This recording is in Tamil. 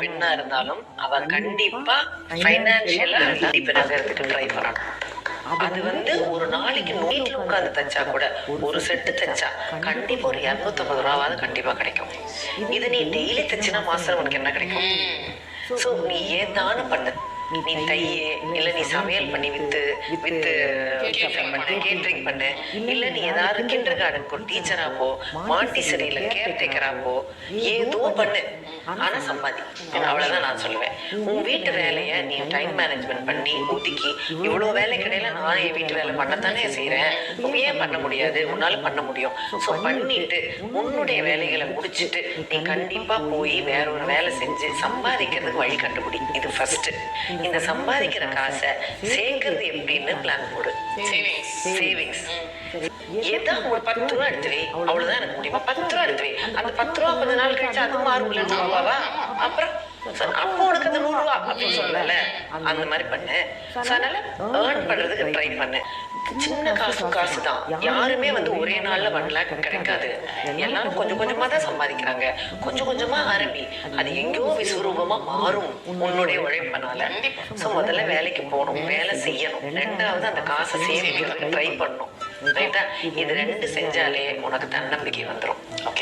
பெண்ணா இருந்தாலும் அவ கண்டிப்பா ஃபைனான்சியலா இண்டிபெண்டன்ஸுக்கு ட்ரை பண்ணணும். அது வந்து ஒரு நாளைக்கு வீட்டில் உட்காந்து தச்சா கூட ஒரு செட்டு தச்சா கண்டிப்பா ஒரு இரநூத்தம்பது ரூபாவது கண்டிப்பா கிடைக்கும். இது நீ டெய்லி தச்சுனா மாசம் உனக்கு என்ன கிடைக்கும்? சோ நீ ஏதானு பண்ணு? நீ தையே இல்ல நீ சமையல் பண்ணி வித்து வித்து பண்ணு கேட்டரிங் பண்ணு இல்ல நீ ஏதாவது கிண்டர் கார்டன் போ டீச்சரா போ மாண்டிசரியில கேர் டேக்கரா போ ஏதோ பண்ணு. ஆனா சம்பாதி. அவ்வளவுதான் நான் சொல்லுவேன். உன் வீட்டு வேலைய நீ டைம் மேனேஜ்மெண்ட் பண்ணி ஒதுக்கி இவ்வளவு வேலைக்கிடையில நான் என் வீட்டு வேலை பண்ணத்தானே செய்யறேன் ஏன் பண்ண முடியாது? உன்னால பண்ண முடியும். சோ பண்ணிட்டு உன்னுடைய வேலைகளை முடிச்சிட்டு நீ கண்டிப்பா போய் வேற ஒரு வேலை செஞ்சு சம்பாதிக்கிறதுக்கு வழி கண்டுபிடி. இது ஃபர்ஸ்ட் இந்த சம்பாதிக்கிற காசை சேர்க்கறது எப்படின்னு பிளான் போடு. சேவிங்ஸ் சேவிங்ஸ் ஏதோ ஒரு பத்து ரூபா எடுத்து வை அவ்வளவுதான் எனக்கு முடியுமா? பத்து ரூபா எடுத்து வை அந்த பத்து ரூபா கொஞ்ச நாள் கழிச்சு அது நூறு ரூபாவா அப்புறம்? அப்போ உனக்கு அது நூறு ரூபா அப்படின்னு சொல்லல. அந்த மாதிரி பண்ணு. அதனால ஏர்ன் பண்றதுக்கு ட்ரை பண்ணு. சின்ன காசு காசு தான் யாருமே வந்து ஒரே நாள்ல ஒன் லேக் கிடைக்காது. எல்லாரும் கொஞ்சம் கொஞ்சமா தான் சம்பாதிக்கிறாங்க. கொஞ்சம் கொஞ்சமா ஆரம்பி. அது எங்கேயோ விஸ்வரூபமா மாறும் உன்னுடைய உழைப்பனால. சோ முதல்ல வேலைக்கு போகணும் வேலை செய்யணும். ரெண்டாவது அந்த காசை சேமிக்கிறதுக்கு ட்ரை பண்ணணும் ரைட்டா இது ரெண்டு செஞ்சாலே உனக்கு தன்னம்பிக்கை வந்துடும் ஓகே